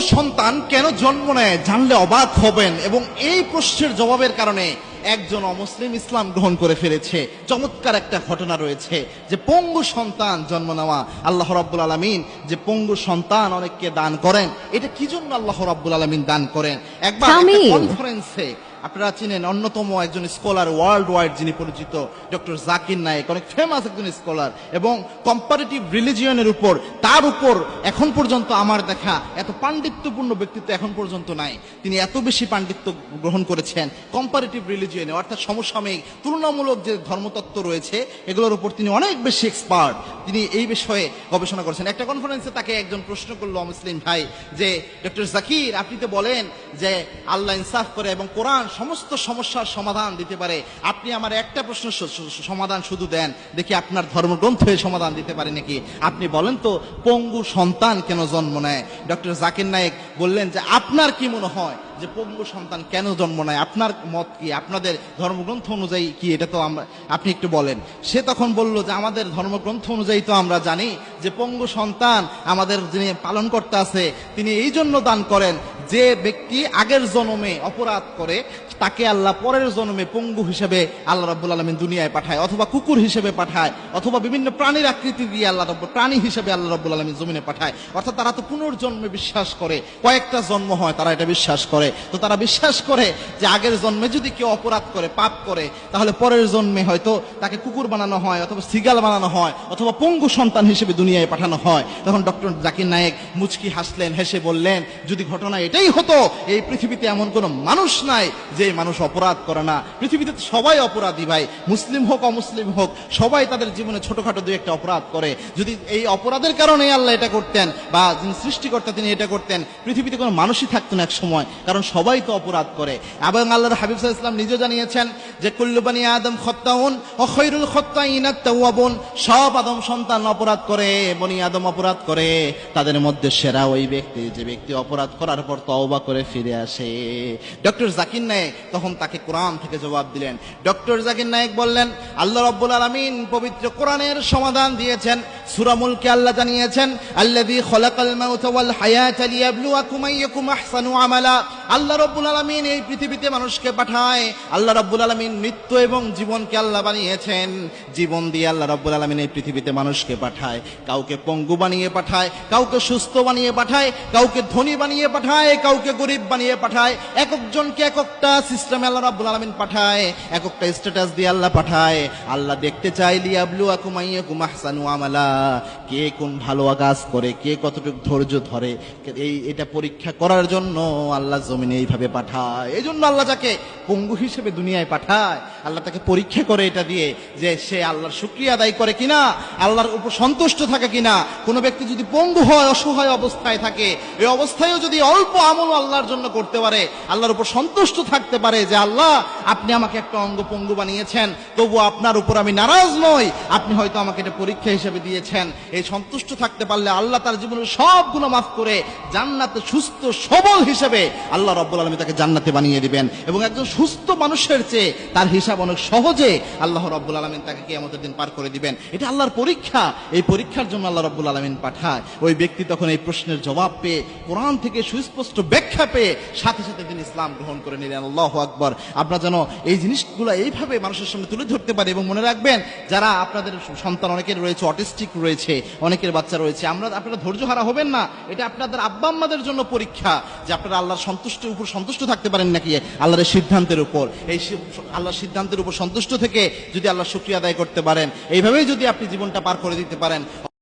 সন্তান কেন জন্ম নেয় জানলে অবাক হবেন এবং এই প্রশ্নের জবাবের কারণে একজন অমুসলিম ইসলাম গ্রহণ করে ফেলেছে। চমৎকার একটা ঘটনা রয়েছে যে পঙ্গু সন্তান জন্ম নেওয়া আল্লাহ রাব্বুল আলমিন যে পঙ্গু সন্তান অনেককে দান করেন এটা কি জন্য আল্লাহ রাব্বুল আলমিন দান করেন? একবার কনফারেন্সে আপনারা চিনেন, অন্যতম একজন স্কলার ওয়ার্ল্ড ওয়াইড যিনি পরিচিত, ডক্টর জাকির নায়েক, অনেক ফেমাস একজন স্কলার এবং কম্পারেটিভ রিলিজিয়নের উপর, তার উপর এখন পর্যন্ত আমার দেখা এত পাণ্ডিত্যপূর্ণ ব্যক্তিত্ব এখন পর্যন্ত নাই। তিনি এত বেশি পাণ্ডিত্য গ্রহণ করেছেন কম্পারেটিভ রিলিজিয়নে অর্থাৎ সমসাময়িক, তুলনামূলক যে ধর্মতত্ত্ব রয়েছে, এগুলোর উপর তিনি অনেক বেশি এক্সপার্ট তিনি এই বিষয়ে গবেষণা করেছেন। একটা কনফারেন্সে তাকে একজন প্রশ্ন করল মুসলিম ভাই, যে, ডক্টর জাকির, আপনি তো বলেন যে, আল্লাহ ইনসাফ করে এবং কোরআন সমস্ত সমস্যার সমাধান দিতে পারে। আপনি আমার একটা প্রশ্ন সমাধান শুধু দেন। দেখি আপনার ধর্মগ্রন্থ সমাধান দিতে পারে নাকি? আপনি বলেন তো, পঙ্গু সন্তান কেন জন্ম নেয়? ডক্টর জাকির নায়েক বললেন যে, আপনার কি মনে হয় যে, পঙ্গু সন্তান কেন জন্ম নেয়? আপনার মত কি? আপনাদের ধর্মগ্রন্থ অনুযায়ী কি? এটা তো আমরা, আপনি একটু বলেন। সে তখন বলল যে, আমাদের ধর্মগ্রন্থ অনুযায়ী তো আমরা জানি যে, পঙ্গু সন্তান আমাদের যিনি পালন করতে আছে, তিনি এই জন্য দান করেন যে ব্যক্তি আগের জন্মে অপরাধ করে, তাকে আল্লাহ পরের জন্মে পঙ্গু হিসেবে আল্লাহ রাব্বুল আলমিন দুনিয়ায় পাঠায়, অথবা কুকুর হিসেবে পাঠায়, অথবা বিভিন্ন প্রাণীর আকৃতি দিয়ে আল্লাহ রব্বুল প্রাণী হিসেবে আল্লাহ রাব্বুল আলমিন জমিনে পাঠায়। অর্থাৎ তারা তো পুনর্জন্মে বিশ্বাস করে, কয়েকটা জন্ম হয় তারা এটা বিশ্বাস করে। তো তারা বিশ্বাস করে যে আগের জন্মে যদি কেউ অপরাধ করে, পাপ করে, তাহলে পরের জন্মে হয়তো তাকে কুকুর বানানো হয়, অথবা সিগাল বানানো হয়, অথবা পঙ্গু সন্তান হিসেবে দুনিয়ায় পাঠানো হয়। তখন ডক্টর জাকির নায়েক মুচকি হাসলেন, হেসে বললেন, যদি ঘটনা এটাই হতো, এই পৃথিবীতে এমন কোনো মানুষ নাই যে মানুষ অপরাধ করে না। পৃথিবীতে সবাই অপরাধী ভাই, মুসলিম হোক, অমুসলিম হোক, সবাই তাদের জীবনে ছোটখাটো দুই একটা অপরাধ করে। যদি এই অপরাধের কারণে আল্লাহ এটা করতেন বা যিনি সৃষ্টিকর্তা তিনি এটা করতেন, পৃথিবীতে কোনো মানুষই থাকতো না এক সময় কারণ সবাই তো অপরাধ করে। এবং আল্লাহর হাবিব আলাইহি ইসলাম নিজে জানিয়েছেন যে কুল্লুবানি আদম খত্তাউন ও খৈরুল খত্তাইনাত তাওয়াবুন সব আদম সন্তান অপরাধ করে, বনি আদম অপরাধ করে। তাদের মধ্যে সেরা ওই ব্যক্তি, যে ব্যক্তি অপরাধ করার পর তওবা করে ফিরে আসে। ডক্টর জাকির নায়েক তখন তাকে কোরআন থেকে জবাব দিলেন। ডক্টর জাকির নায়েক বললেন, আল্লাহ রাব্বুল আলামিন পবিত্র কোরআনের সমাধান দিয়েছেন সুরামুলকে আল্লাহ জানিয়েছেন, আল্লাযী খলাকাল মাউতা ওয়াল হায়াতা লিয়াবলুয়াকুম আইয়াকুম আহসানু আমালা। আল্লাহ রাব্বুল আলামিন এই পৃথিবীতে মানুষকে পাঠায়। আল্লাহ রাব্বুল আলামিন মৃত্যু এবং জীবনকে আল্লাহ বানিয়েছেন। জীবন দিয়ে আল্লাহ রাব্বুল আলামিন এই পৃথিবীতে মানুষকে পাঠায়। কাউকে পঙ্গু বানিয়ে পাঠায়, কাউকে সুস্থ বানিয়ে পাঠায়, কাউকে ধনী বানিয়ে পাঠায় কাউকে গরিব বানিয়ে পাঠায় এক একজনকে এক একটা সিস্টেমে আল্লাহ রাব্বুল আলামিন পাঠায় এক একটা স্ট্যাটাস দিয়ে আল্লাহ পাঠায়। আল্লাহ দেখতে চাই লিয়াবলু আকুমাইয়াকুম আহসানু আমালা। কে কোন ভালো কাজ করে, কে কতটুকু ধৈর্য ধরে, এই, এটা পরীক্ষা করার জন্য আল্লাহ জমিনে এইভাবে পাঠায়। এই জন্য আল্লাহ যাকে পঙ্গু হিসেবে দুনিয়ায় পাঠায়, আল্লাহ তাকে পরীক্ষা করে এটা দিয়ে যে সে আল্লাহর শুক্রিয়া আদায় করে কিনা, আল্লাহর উপর সন্তুষ্ট থাকে কিনা। কোনো ব্যক্তি যদি পঙ্গু হয়, অসহায় অবস্থায় থাকে, এই অবস্থায়ও যদি অল্প আমল আল্লাহর জন্য করতে পারে, আল্লাহর উপর সন্তুষ্ট থাকতে পারে যে আল্লাহ, আপনি আমাকে একটা অঙ্গ পঙ্গু বানিয়েছেন, তবু আপনার উপর আমি নারাজ নই, আপনি হয়তো আমাকে এটা পরীক্ষা হিসেবে দিয়েছেন। এই সন্তুষ্ট থাকতে পারলে আল্লাহ তার জীবনের সবগুলো মাফ করে জান্নাতে সুস্থ, সবল হিসেবে আল্লাহ রব্বুল আলমী তাকে জান্নাতে বানিয়ে দিবেন। এবং একজন সুস্থ মানুষের চেয়ে তার হিসাব অনেক সহজে আল্লাহ রব্বুল আলমিন তাকে আমাদের দিন পার করে দিবেন। এটা আল্লাহর পরীক্ষা। এই পরীক্ষার জন্য আল্লাহ রব্বুল আলমিন পাঠায়। ওই ব্যক্তি তখন এই প্রশ্নের জবাব পেয়ে কোরআন থেকে সুস্পষ্ট ব্যাখ্যা পেয়ে সাথে সাথে তিনি ইসলাম গ্রহণ করে নিলেন। আল্লাহ আকবর। আপনারা যেন এই জিনিসগুলো এইভাবে মানুষের সামনে তুলে ধরতে পারে এবং মনে রাখবেন, যারা আপনাদের সন্তান অনেকের রয়েছে, অটিস্টিক রয়েছে, অনেকের বাচ্চা রয়েছে, আমরা আপনারা ধৈর্য হারা হবেন না। এটা আপনাদের আব্বা আম্মাদের জন্য পরীক্ষা যে আপনারা আল্লাহর সন্তুষ্টের উপর সন্তুষ্ট থাকতে পারেন নাকি আল্লাহর সিদ্ধান্তের উপর। এই আল্লাহর সিদ্ধান্তের উপর সন্তুষ্ট থেকে যদি আল্লাহ শুক্রিয়া আদায় করতে পারেন, এইভাবেই যদি আপনি জীবনটা পার করে দিতে পারেন